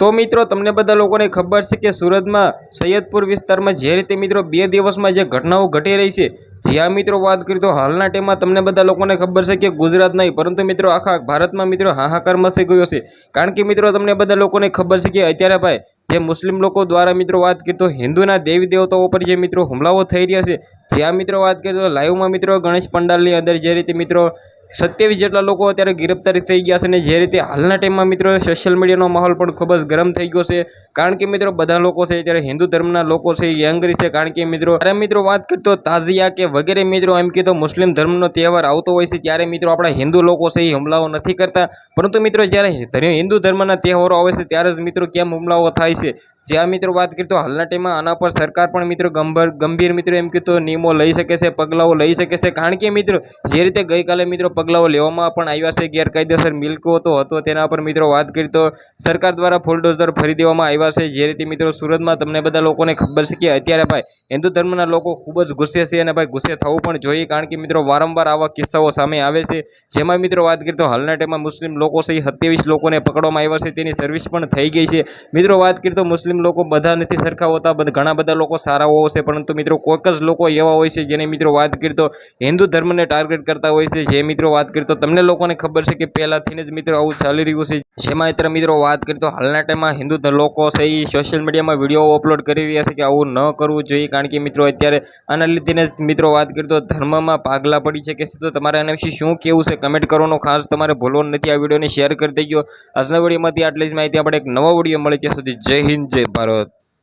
તો મિત્રો, તમને બધા લોકોને ખબર છે કે સુરતમાં સૈયદપુર વિસ્તારમાં જે રીતે મિત્રો બે દિવસમાં જે ઘટનાઓ ઘટી રહી છે, જ્યાં મિત્રો વાત કરી તો હાલના ટાઈમમાં તમને બધા લોકોને ખબર છે કે ગુજરાત નહીં, પરંતુ મિત્રો આખા ભારતમાં મિત્રો હાહાકાર મસી ગયો છે. કારણ કે મિત્રો, તમને બધા લોકોને ખબર છે કે અત્યારે ભાઈ, જે મુસ્લિમ લોકો દ્વારા મિત્રો વાત કરીએ તો હિન્દુના દેવી દેવતાઓ પર જે મિત્રો હુમલાઓ થઈ રહ્યા છે, જ્યાં મિત્રો વાત કરીએ તો લાઈવમાં મિત્રો ગણેશ પંડાલની અંદર જે રીતે મિત્રો સત્યાવીસ જેટલા લોકો અત્યારે ગિરફ્તારી થઈ ગયા છે અને જે રીતે હાલના ટાઈમમાં મિત્રો સોશિયલ મીડિયાનો માહોલ પણ ખૂબ જ ગરમ થઈ ગયો છે. કારણ કે મિત્રો બધા લોકો છે અત્યારે હિન્દુ ધર્મના લોકો છે યંગ એંગ્રી છે. કારણ કે મિત્રો ત્યારે મિત્રો વાત કરતો તાઝિયા કે વગેરે મિત્રો, એમ કીધો મુસ્લિમ ધર્મનો તહેવાર આવતો હોય છે, ત્યારે મિત્રો આપણા હિન્દુ લોકો છે એ હુમલાઓ નથી કરતા. પરંતુ મિત્રો જ્યારે હિન્દુ ધર્મના તહેવારો આવે છે, ત્યારે જ મિત્રો કેમ હુમલાઓ થાય છે? જ્યાં મિત્રો વાત કરીએ તો હાલના ટાઈમમાં આના પર સરકાર પણ મિત્રો ગંભીર ગંભીર મિત્રો એમ કીધું નિયમો લઈ શકે છે, પગલાઓ લઈ શકે છે. કારણ કે મિત્રો, જે રીતે ગઈકાલે મિત્રો પગલાઓ લેવામાં પણ આવ્યા છે, ગેરકાયદેસર મિલકતો હતો, તેના પર મિત્રો વાત કરી તો સરકાર દ્વારા ફૂલડોઝર ફરી દેવામાં આવ્યા છે. જે રીતે મિત્રો સુરતમાં તમને બધા લોકોને ખબર છે કે અત્યારે ભાઈ હિન્દુ ધર્મના લોકો ખૂબ જ ગુસ્સે છે અને ભાઈ ગુસ્સે થવું પણ જોઈએ, કારણ કે મિત્રો વારંવાર આવા કિસ્સાઓ સામે આવે છે. જેમાં મિત્રો વાત કરીએ તો હાલના ટાઈમમાં મુસ્લિમ લોકો છે સત્યાવીસ લોકોને પકડવામાં આવ્યા છે, તેની સર્વિસ પણ થઈ ગઈ છે. મિત્રો વાત કરીએ તો મુસ્લિમ લોકો બધા નથી સરખા હોતા ઘણા બધા લોકો સારા હોય છે, પરંતુ મિત્રો કોઈક જ લોકો એવા હોય છે જેને મિત્રો વાત કરીએ તો હિન્દુ ધર્મને ટાર્ગેટ કરતા હોય છે. જે મિત્રો વાત કરીએ તો તમને લોકોને ખબર છે કે પહેલાંથી જ મિત્રો આવું ચાલી રહ્યું છે. જેમાં અત્યારે મિત્રો વાત કરીએ તો હાલના ટાઈમમાં હિન્દુ લોકો એ સોશિયલ મીડિયામાં વીડિયો અપલોડ કરી રહ્યા છે કે આવું ન કરવું જોઈએ કારણ કે મિત્રો અત્યારે આના લીધે જ મિત્રો વાત કરીએ તો ધર્મમાં પાગલા પડી છે. કે તો તમારે આના વિશે શું કેવું છે? કમેન્ટ કરવાનો ખાસ તમારે ભૂલવાનું નથી. આ વિડીયોને શેર કરી દેજો. આજના વિડીયોમાંથી આટલી જ માહિતી આપણે એક નવા વીડિયો મળે ત્યાં સુધી. જય હિન્દ, જય ભારત.